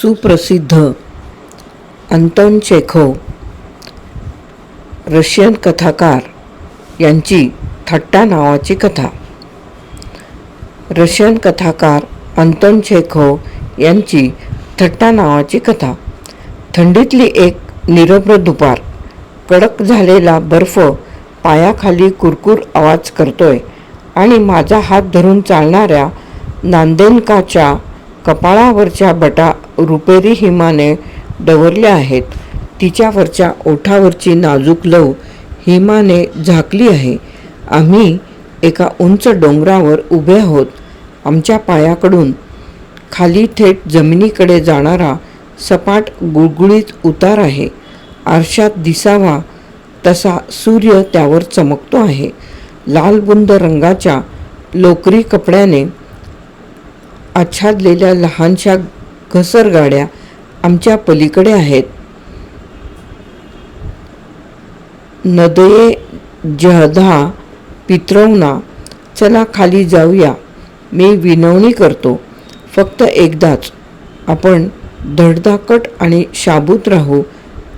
सुप्रसिद्ध Anton Chekhov Russian कथाकार यांची थट्टा नावाची कथा. रशियन कथाकार अंतोन चेखव यांची थट्टा नावाची कथा. थंडीतली एक निरभ्र दुपार कडक झालेला बर्फ पायाखाली कुरकुर आवाज करतोय आणि माझा हात धरून चालणाऱ्या नांदेनकाच्या कपाळावरच्या बटा रुपेरी हिमाने डवरल्या आहेत. तिच्यावरच्या ओठावरची नाजूक लव हिमाने झाकली आहे. आम्ही एका उंच डोंगरावर उभे आहोत. आमच्या पायाकडून खाली थेट जमिनीकडे जाणारा सपाट गुळगुळीत उतार आहे. आरशात दिसावा तसा सूर्य त्यावर चमकतो आहे. लालबुंद रंगाच्या लोकरी कपड्याने आच्छादलेल्या लहानशा घसरगाड्या आमच्या पलीकडे आहेत. नदये जहधा पित्रवना चला खाली जाऊया. मी विनवणी करतो. फक्त एकदाच. आपण धडधाकट आणि शाबूत राहू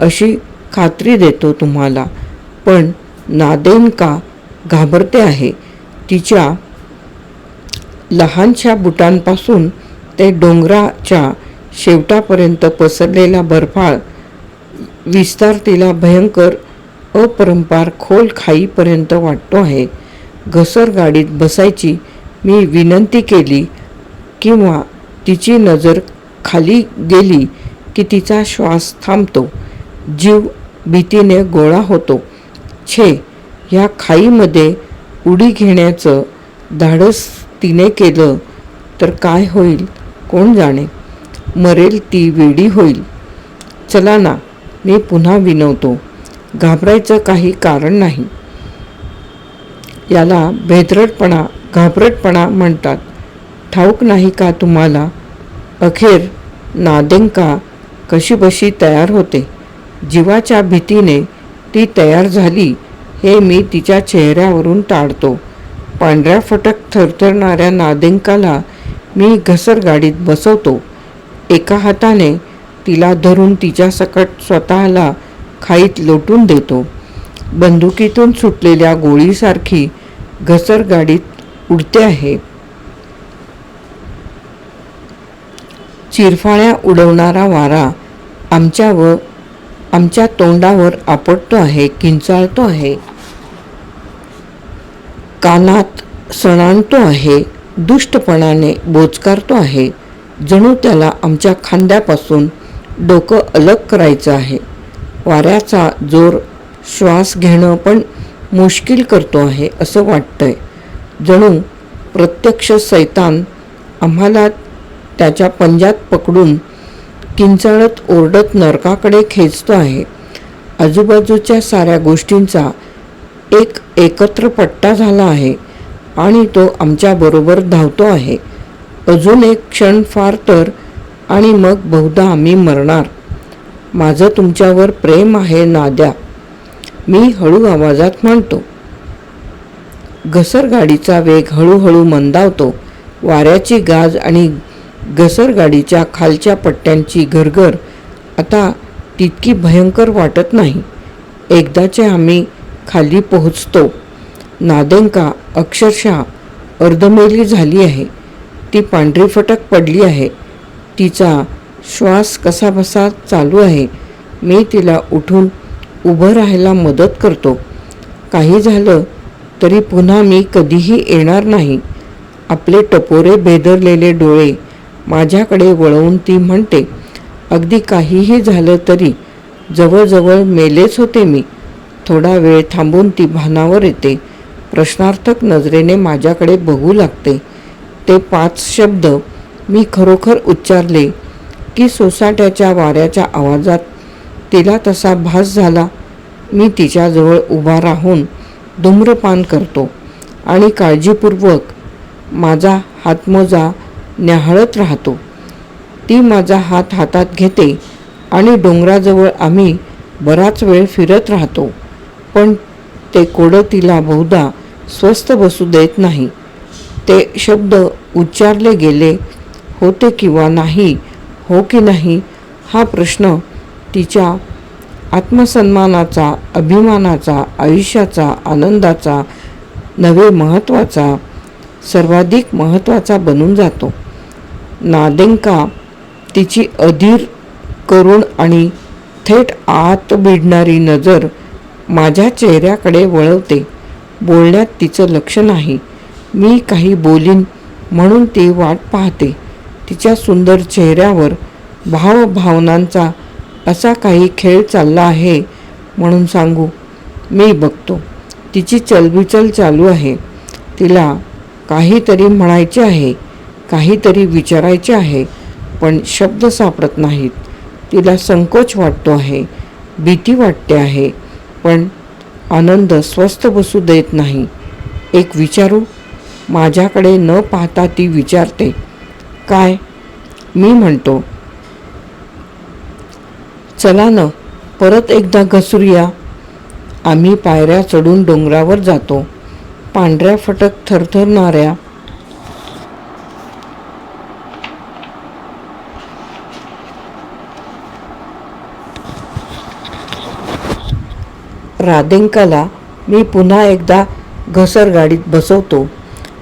अशी खात्री देतो तुम्हाला. पण नादेनका घाबरते आहे? तिच्या लहानशा बुटांपासून ते डोंगराच्या शेवटापर्यंत पसरलेला बर्फाळ विस्तार तिला भयंकर अपरंपार खोल खाईपर्यंत वाटतो आहे. घसर गाडीत बसायची मी विनंती केली किंवा तिची नजर खाली गेली की तिचा श्वास थांबतो. जीव भीतीने गोळा होतो. छे ह्या खाईमध्ये उडी घेण्याचं धाडस तिने केलं तर काय होईल? कोण जाणे? मरेल ती वेडी होईल. चला ना मी पुन्हा विनवतो. घाबरायचं काही कारण नाही. याला भेदरटपणा घाबरटपणा म्हणतात. ठाऊक नाही का तुम्हाला? अखेर नादेंका कशीबशी तयार होते. जीवाच्या भीतीने ती तयार झाली हे मी तिच्या चेहऱ्यावरून टाळतो. पांढऱ्या फटक थरथरणाऱ्या नादेंकाला मी घसरगाडीत बसवतो. एका हाताने तिला धरून तिच्या सकट स्वतःला खाईत लोटून देतो. बंदुकीतून सुटलेल्या गोळीसारखी घसरगाडीत उडते आहे. चिरफाळ्या उडवणारा वारा आमच्या व आमच्या तोंडावर आपटतो आहे किंचाळतो आहे. कानात सणांतो आहे दुष्टपणाने बोचकारतो आहे. जणू त्याला आमच्या खांद्यापासून डोकं अलग करायचं आहे. वाऱ्याचा जोर श्वास घेणं पण मुश्किल करतो आहे असं वाटतंय. जणू प्रत्यक्ष सैतान आम्हाला त्याच्या पंजात पकडून किंचाळत ओरडत नरकाकडे खेचतो आहे. आजूबाजूच्या साऱ्या गोष्टींचा एक एकत्र पट्टा झाला आहे. आणि तो आमच्याबरोबर धावतो आहे. अजून एक क्षण फार तर आणि मग बहुधा आम्ही मरणार. माझं तुमच्यावर प्रेम आहे नाद्या. मी हळू आवाजात म्हणतो. घसरगाडीचा वेग हळूहळू मंदावतो. वाऱ्याची गाज आणि घसरगाडीच्या खालच्या पट्ट्यांची घरघर आता तितकी भयंकर वाटत नाही. एकदाचे आम्ही खाली पोहोचतो. नादेंका अक्षरशः अर्धमेली झाली आहे. ती पांढरी फटक पडली आहे. तिचा श्वास कसाबसा चालू आहे. मी तिला उठून उभं राहायला मदत करतो. काही झालं तरी पुन्हा मी कधीही येणार नाही. आपले टपोरे बेदरलेले डोळे माझ्याकडे वळवून ती म्हणते अगदी काहीही झालं तरी जवळजवळ मेलेच होते मी. थोडा वेळ थांबून ती भानावर येते. प्रश्नार्थक नजरेने माझ्याकडे बघू लागते. ते पाच शब्द मी खरोखर उच्चारले की सोसाट्याच्या वाऱ्याच्या आवाजात तिला तसा भास झाला. मी तिच्याजवळ उभा राहून धूम्रपान करतो आणि काळजीपूर्वक माझा हातमोजा न्याहाळत राहतो. ती माझा हात हातात घेते आणि डोंगराजवळ आम्ही बराच वेळ फिरत राहतो. पण ते कोडं तिला बहुधा स्वस्थ बसू देत नाही. ते शब्द उच्चारले गेले होते किंवा नाही हो की नाही हा प्रश्न तिच्या आत्मसन्मानाचा अभिमानाचा आयुष्याचा आनंदाचा नवे महत्त्वाचा सर्वाधिक महत्त्वाचा बनून जातो. नादेंका तिची अधीर करून आणि थेट आत भिडणारी नजर माझ्या चेहऱ्याकडे वळवते. बोलण्यात तिचं लक्ष नाही. मी काही बोलीन म्हणून ती वाट पाहते. तिच्या सुंदर चेहऱ्यावर भावभावनांचा असा काही खेळ चालला आहे म्हणून सांगू मी बघतो. तिची चलबिचल चालू आहे. तिला काहीतरी म्हणायचे आहे काहीतरी विचारायचे आहे पण शब्द सापडत नाहीत. तिला संकोच वाटतो आहे भीती वाटते आहे पण आनंद स्वस्थ बसू देत नाही. एक विचारू माझ्याकडे न पाहता ती विचारते काय? मी म्हणतो चला न परत एकदा घसरूया आम्ही पायऱ्या चढून डोंगरावर जातो. पांढऱ्या फटक थरथरणाऱ्या राधिंकाला मी पुन्हा एकदा घसरगाडीत बसवतो.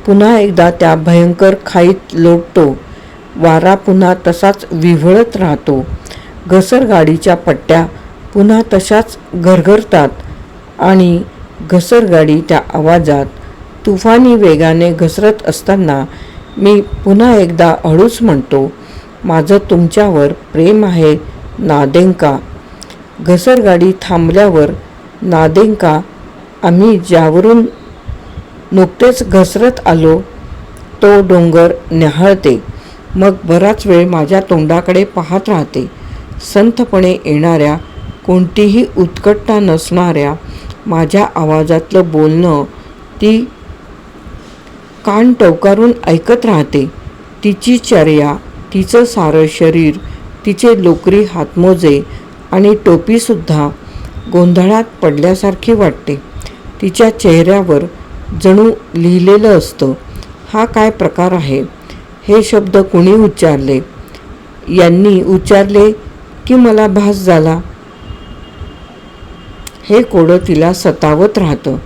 पुन्हा एकदा त्या भयंकर खाईत लोटतो. वारा पुन्हा तसाच विव्हळत राहतो. घसरगाडीच्या पट्ट्या पुन्हा तशाच घरघरतात आणि घसरगाडी त्या आवाजात तुफानी वेगाने घसरत असताना मी पुन्हा एकदा हळूच म्हणतो माझं तुमच्यावर प्रेम आहे नादेंका. घसरगाडी थांबल्यावर नादेंका आम्ही ज्यावरून नुकतेच घसरत आलो तो डोंगर न्याहाळते मग बराच वेळ माझ्या तोंडाकडे पाहत राहते. संथपणे येणाऱ्या कोणतीही उत्कटता नसणाऱ्या माझ्या आवाजातलं बोलणं ती कान टवकारून ऐकत राहते. तिची चर्या तिचं सारं शरीर तिचे लोकरी हातमोजे आणि टोपीसुद्धा गोंधळात पडल्यासारखी वाटते. तिच्या चेहऱ्यावर जणू लिहिलेलं असतं हा काय प्रकार आहे हे शब्द कुणी उच्चारले? यांनी उच्चारले की मला भास झाला. हे कोडं तिला सतावत राहतं.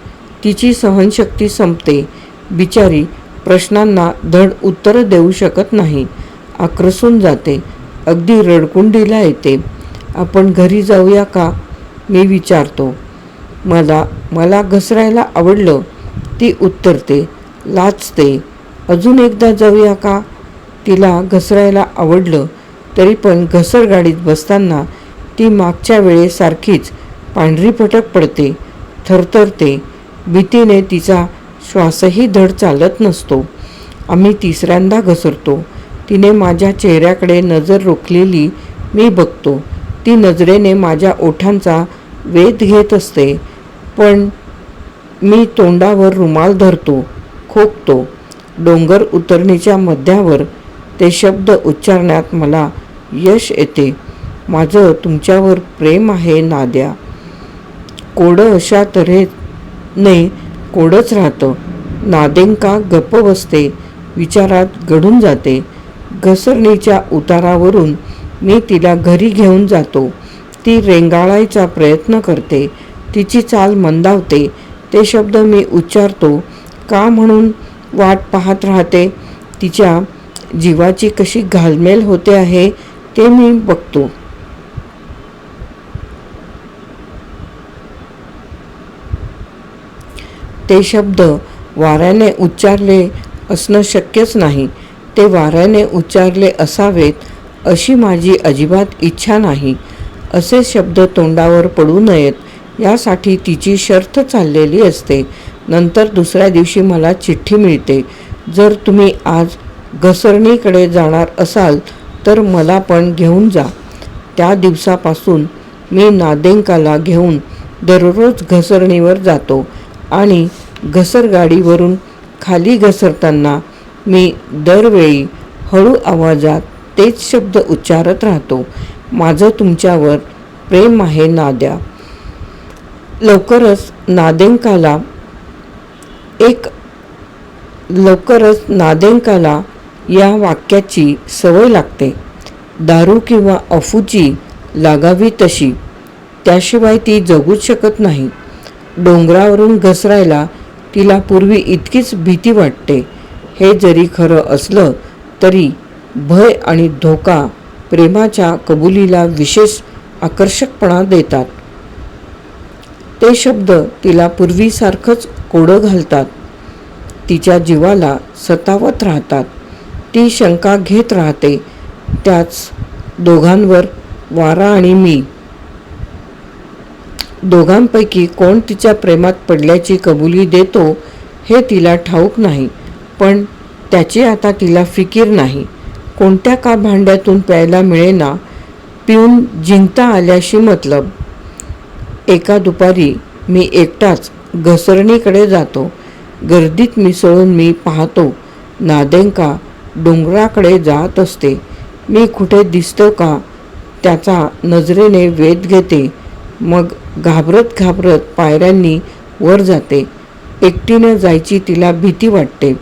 तिची सहनशक्ती संपते. बिचारी प्रश्नांना धड उत्तरं देऊ शकत नाही. आक्रसून जाते. अगदी रडकुंडीला येते. आपण घरी जाऊया का? मी विचारतो. मला मला घसरायला आवडलं ती उत्तरते लाचते अजून एकदा जाऊया का? तिला घसरायला आवडलं तरी पण घसरगाडीत बसताना ती मागच्या वेळेसारखीच पांढरी फटक पडते थरथरते. भीतीने तिचा श्वासही धड चालत नसतो. आम्ही तिसऱ्यांदा घसरतो. तिने माझ्या चेहऱ्याकडे नजर रोखलेली मी बघतो. ती नजरेने माझ्या ओठांचा वेध घेत असते. पण मी तोंडावर रुमाल धरतो खोकतो. डोंगर उतरणीच्या मध्यावर ते शब्द उच्चारण्यात मला यश येते. माझं तुमच्यावर प्रेम आहे नाद्या. कोडं अशा तऱ्हेने कोडंच राहतं. नादेंका गप्प बसते विचारात घडून जाते. घसरणीच्या उतारावरून मी तिला घरी घेऊन जातो. ती रेंगाळायचा प्रयत्न करते. तिची चाल मंदावते. ते शब्द मी उच्चारतो. का म्हणून वाट पाहत राहते? तिच्या जीवाची कशी घालमेल होते आहे ते मी बघतो. ते शब्द वाऱ्याने उच्चारले असणं शक्यच नाही. ते वाऱ्याने उच्चारले असावेत. अशी माझी अजिबात इच्छा नाही. असे शब्द तोंडावर पडू नयेत. यासाठी तिची शर्थ चाललेली असते. नंतर दुसऱ्या दिवशी मला चिठ्ठी मिळते. जर तुम्ही आज घसरणीकडे जाणार असाल तर मला पण घेऊन जा. त्या दिवसापासून मी नादेंकाला घेऊन दररोज घसरणीवर जातो आणि घसरगाडीवरून खाली घसरताना मी दरवेळी हळू आवाजात तेच शब्द उच्चारत राहतो. माझं तुमच्यावर प्रेम आहे नाद्या. लवकरच नादेंकाला एक लवकरच नादेंकाला या वाक्याची सवय लागते. दारू किंवा अफूची लागावी तशी. त्याशिवाय ती जगूच शकत नाही. डोंगरावरून घसरायला तिला पूर्वी इतकीच भीती वाटते. हे जरी खरं असलं तरी भय आणि धोका प्रेमाच्या कबुलीला विशेष आकर्षकपणा देतात. ते शब्द तिला पूर्वीसारखंच कोडं घालतात. तिच्या जीवाला सतावत राहतात. ती शंका घेत राहते. त्याच दोघांवर वारा आणि मी. दोघांपैकी कोण तिच्या प्रेमात पडल्याची कबुली देतो हे तिला ठाऊक नाही. पण त्याची आता तिला फिकीर नाही. कोणत्या का भांड्यातून प्यायला मिळेना पिऊन जिंकता आल्याशी मतलब. एका दुपारी मी एकटाच घसरणीकडे जातो. गर्दीत मिसळून मी पाहतो नादेंका डोंगराकडे जात असते. मी कुठे दिसतो का त्याचा नजरेने वेध घेते. मग घाबरत घाबरत पायऱ्यांनी वर जाते. एकटीनं जायची तिला भीती वाटते.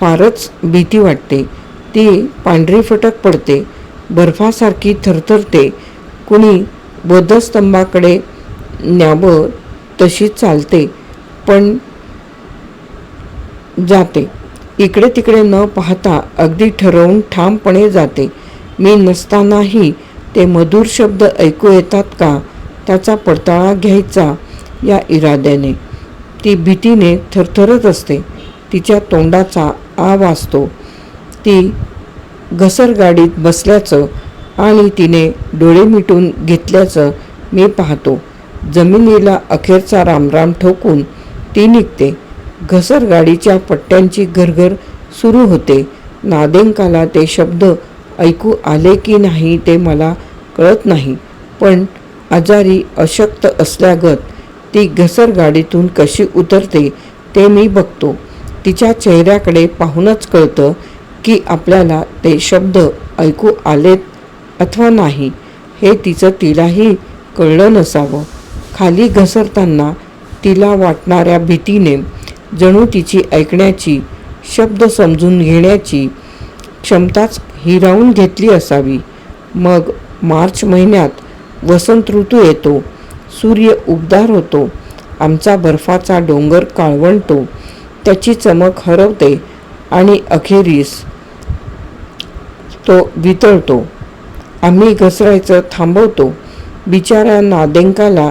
फारच भीती वाटते. ती पांढरी फटक पडते. बर्फासारखी थरथरते. कुणी बोधस्तंभाकडे न्यावं तशी चालते पण जाते. इकडे तिकडे न पाहता अगदी ठरवून ठामपणे जाते. मी नसतानाही ते मधुर शब्द ऐकू येतात का? त्याचा पडताळा घ्यायचा या इराद्याने. ती भीतीने थरथरत असते. तिच्या तोंडाचा आ वाजतो ती घसरगाडीत बसल्याचं आणि तिने डोळे मिटून घेतल्याचं मी पाहतो. जमिनीला अखेरचा रामराम ठोकून ती निघते. घसरगाडीच्या पट्ट्यांची घरघर सुरू होते. नादेंकाला ते शब्द ऐकू आले की नाही ते मला कळत नाही. पण आजारी अशक्त असल्यागत ती घसरगाडीतून कशी उतरते ते मी बघतो. तिच्या चेहऱ्याकडे पाहूनच कळतं की आपल्याला ते शब्द ऐकू आलेत अथवा नाही हे तिचं तिलाही कळलं नसावं. खाली घसरताना तिला वाटणाऱ्या भीतीने जणू तिची ऐकण्याची शब्द समजून घेण्याची क्षमताच हिरावून घेतली असावी. मग मार्च महिन्यात वसंत ऋतू येतो सूर्य उबदार होतो आमचा बर्फाचा डोंगर काळवंटतो त्याची चमक हरवते आणि अखेरीस तो वितळतो. आम्ही घसरायचं थांबवतो. बिचाऱ्या नादेंकाला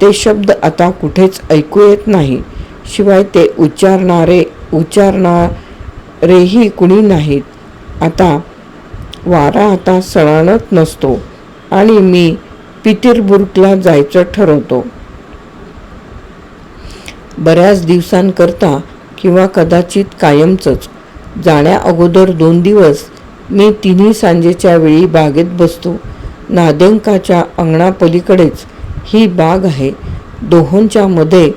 ते शब्द आता कुठेच ऐकू येत नाही. शिवाय ते उच्चारणारे उच्चारणारेही कुणी नाहीत. आता वारा आता सळाणत नसतो आणि मी पितिरबुर्गला जायचं ठरवतो. बऱ्याच दिवसांकरता किंवा कदाचित कायमचंच. जाण्या अगोदर दोन दिवस मी तिन्ही सांजेच्या वेळी बागेत बसतो. नादेंकाच्या अंगणापलीकडेच ही बाग आहे. दोहोंच्या मध्ये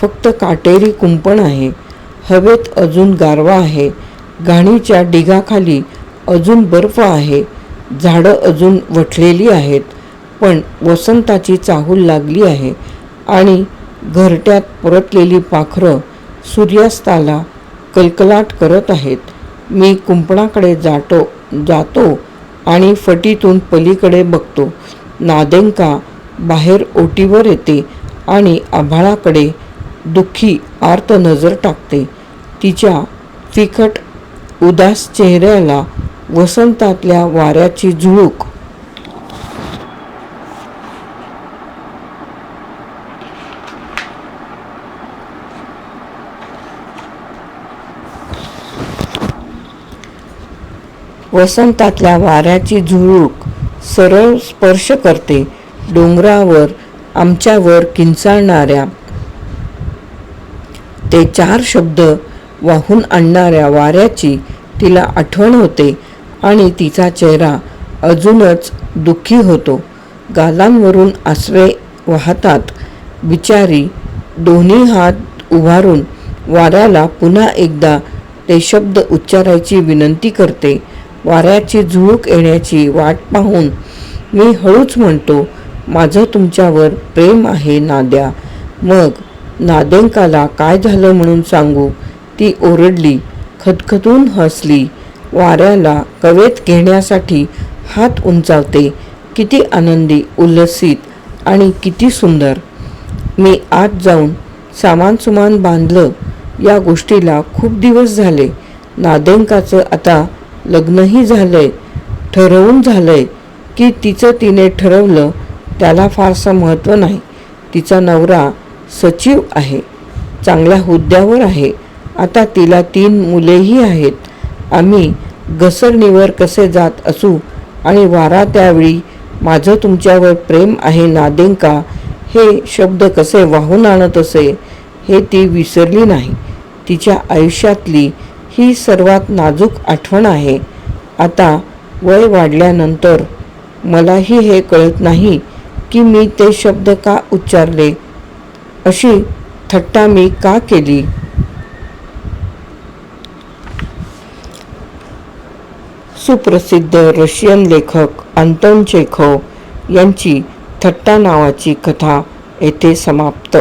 फक्त काटेरी कुंपण आहे. हवेत अजून गारवा आहे. घाणीच्या डिगाखाली अजून बर्फ आहे. झाडं अजून वठलेली आहेत. पण वसंताची चाहूल लागली आहे आणि घरट्यात परतलेली पाखरं सूर्यास्ताला कलकलाट करत आहेत. मी कुंपणाकडे जातो जातो आणि फटीतून पलीकडे बघतो. नादेंका बाहेर ओटीवर येते आणि आभाळाकडे दुःखी आर्त नजर टाकते. तिच्या फिकट उदास चेहऱ्याला वसंतातल्या वाऱ्याची झुळूक वसंतातल्या वाऱ्याची झुळूक सरळ स्पर्श करते. डोंगरावर आमच्यावर किंचाळणाऱ्या ते चार शब्द वाहून आणणाऱ्या वाऱ्याची तिला आठवण होते आणि तिचा चेहरा अजूनच दुःखी होतो. गालांवरून आसवे वाहतात. बिचारी दोन्ही हात उभारून वाऱ्याला पुन्हा एकदा ते शब्द उच्चारायची विनंती करते. वाऱ्याची झुळूक येण्याची वाट पाहून मी हळूच म्हणतो माझं तुमच्यावर प्रेम आहे नाद्या. मग नादेंकाला काय झालं म्हणून सांगू? ती ओरडली खतखतून हसली. वाऱ्याला कवेत घेण्यासाठी हात उंचावते. किती आनंदी उल्लसित आणि किती सुंदर. मी आत जाऊन सामान सुमान बांधलं. या गोष्टीला खूप दिवस झाले. नादेंकाचं आता लग्नही झालंय ठरवून झालंय की तिचं तिने ठरवलं त्याला फारसं महत्त्व नाही. तिचा नवरा सचिव आहे चांगल्या हुद्द्यावर आहे. आता तिला तीन मुलेही आहेत. आम्ही घसरणीवर कसे जात असू आणि वारा त्यावेळी माझं तुमच्यावर प्रेम आहे नादेंका हे शब्द कसे वाहून आणत असे हे ती विसरली नाही. तिच्या आयुष्यातली ही सर्वात नाजूक आठवण आहे. आता वय वाढल्यानंतर मलाही हे कळत नाही की मी ते शब्द का उच्चारले. अशी थट्टा मी का केली? सुप्रसिद्ध रशियन लेखक अंतोन चेखव यांची थट्टा नावाची कथा येथे समाप्त.